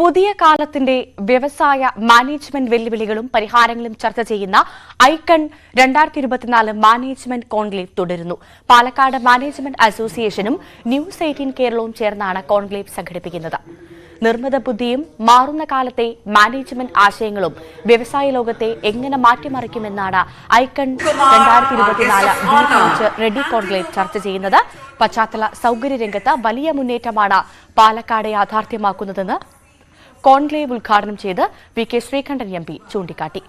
പുതിയ കാലത്തിന്റെ വ്യവസായ മാനേജ്മെന്റ് വെല്ലുവിളികളും പരിഹാരങ്ങളും ചർച്ച ചെയ്യുന്ന ഐക്കൺ രണ്ടായിരത്തി ഇരുപത്തിനാല് മാനേജ്മെന്റ് കോൺക്ലേവ് തുടരുന്നു. പാലക്കാട് മാനേജ്മെന്റ് അസോസിയേഷനും ന്യൂസ് എയ്റ്റീൻ കേരളവും ചേർന്നാണ് കോൺക്ലേവ് സംഘടിപ്പിക്കുന്നത്. നിർമ്മിത ബുദ്ധിയും മാറുന്ന കാലത്തെ മാനേജ്മെന്റ് ആശയങ്ങളും വ്യവസായ ലോകത്തെ എങ്ങനെ മാറ്റിമറിക്കുമെന്നാണ് ഐക്കൺ റെഡി കോൺക്ലേവ് ചർച്ച ചെയ്യുന്നത്. പശ്ചാത്തല സൗകര്യ രംഗത്ത് വലിയ മുന്നേറ്റമാണ് പാലക്കാട് യാഥാർത്ഥ്യമാക്കുന്നതെന്ന് കോൺക്ലേവ് ഉദ്ഘാടനം ചെയ്ത് V K Sreekandan M P ചൂണ്ടിക്കാട്ടി.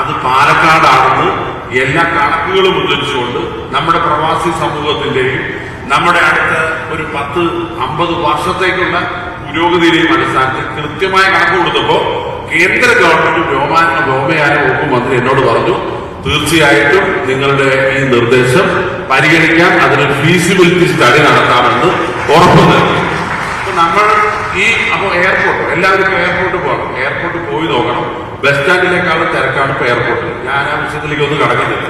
അത് പാലക്കാടാണെന്ന് എല്ലാ കണക്കുകളും ഉദ്ധരിച്ചുകൊണ്ട് നമ്മുടെ പ്രവാസി സമൂഹത്തിന്റെയും നമ്മുടെ അടുത്ത് ഒരു പത്ത് അമ്പത് വർഷത്തേക്കുള്ള പുരോഗതിയിലെയും അടിസ്ഥാനത്തിൽ കൃത്യമായ കണക്ക് കൊടുത്തപ്പോ കേന്ദ്ര ഗവൺമെന്റ് വ്യോമാന വ്യോമയാന വകുപ്പ് മന്ത്രി എന്നോട് പറഞ്ഞു തീർച്ചയായിട്ടും നിങ്ങളുടെ ഈ നിർദ്ദേശം പരിഗണിക്കാൻ അതിന് ഫീസിബിലിറ്റി സ്റ്റഡി നടത്താമെന്ന് ഉറപ്പ് നൽകി. നമ്മൾ ഈ അപ്പൊ എയർപോർട്ട് എല്ലാവർക്കും എയർപോർട്ട് പോകണം. എയർപോർട്ട് പോയി നോക്കണം. ബസ് സ്റ്റാൻഡിലേക്കാളും തിരക്കാണ് ഇപ്പൊ എയർപോർട്ടിൽ ഞാൻ ആ വിഷയത്തിലേക്ക് ഒന്നും കടക്കുന്നില്ല.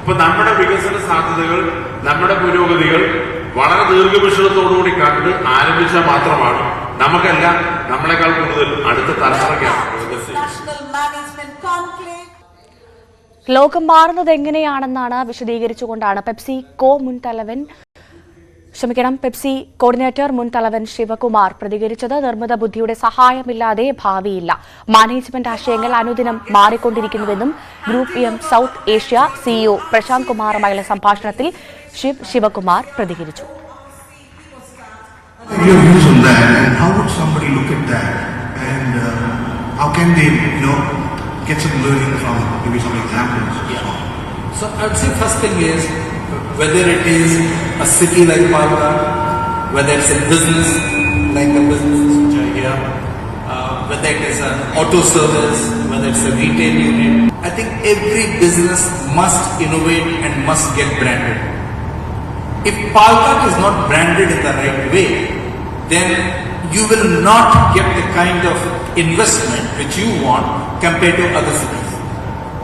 അപ്പൊ നമ്മുടെ വികസന സാധ്യതകൾ നമ്മുടെ പുരോഗതികൾ വളരെ ദീർഘവീക്ഷണത്തോടുകൂടി കണ്ട് ആരംഭിച്ച മാത്രമാണ് നമുക്കെല്ലാം നമ്മളെക്കാൾ കൂടുതൽ അടുത്ത തലമുറയ്ക്കാണ്. ലോകം മാറുന്നത് എങ്ങനെയാണെന്നാണ് വിശദീകരിച്ചുകൊണ്ടാണ് പെപ്സി കോ മുൻ തലവൻ ക്ഷമിക്കണം പെപ്സി കോർഡിനേറ്റർ മുൻ തലവൻ ശിവകുമാർ. പ്രതികരിച്ചത് നിർമ്മിത ബുദ്ധിയുടെ സഹായമില്ലാതെ ഭാവിയില്ല. മാനേജ്മെന്റ് ആശയങ്ങൾ അനുദിനം മാറിക്കൊണ്ടിരിക്കുന്നുവെന്നും group M South Asia CEO Prashanth കുമാറുമായുള്ള സംഭാഷണത്തിൽ ശിവ് ശിവകുമാർ പ്രതികരിച്ചു. Uh, So I'd say first thing is whether it is a city like Malta, whether it's a business like the businesses which are here, uh, whether it is an auto service, whether it's a retail unit. I think every business must innovate and must get branded. If Palkat is not branded in the right way, then you will not get the kind of investment which you want compared to other cities.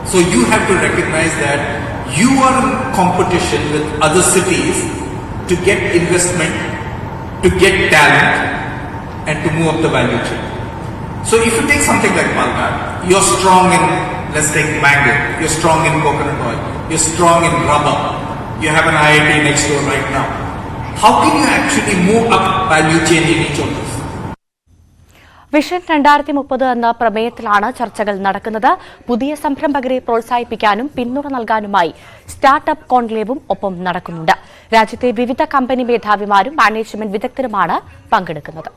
So you have to recognize that you are in competition with other cities to get investment, to get talent, and to move up the value chain. So if you take something like Malta, you're strong in, let's take mango, you're strong in coconut oil, you're strong in rubber, you have an IIT next door right now. How can you actually move up value chain in each of those? Vision രണ്ടായിരത്തി മുപ്പത് എന്ന പ്രമേയത്തിലാണ് ചർച്ചകൾ നടക്കുന്നത്. പുതിയ സംരംഭകരെ പ്രോത്സാഹിപ്പിക്കാനും പിന്തുണ നൽകാനുമായി startup കോൺക്ലേവും ഒപ്പം നടക്കുന്നുണ്ട്. രാജ്യത്തെ വിവിധ കമ്പനി മേധാവിമാരും മാനേജ്മെന്റ് വിദഗ്ധരുമാണ് പങ്കെടുക്കുന്നത്.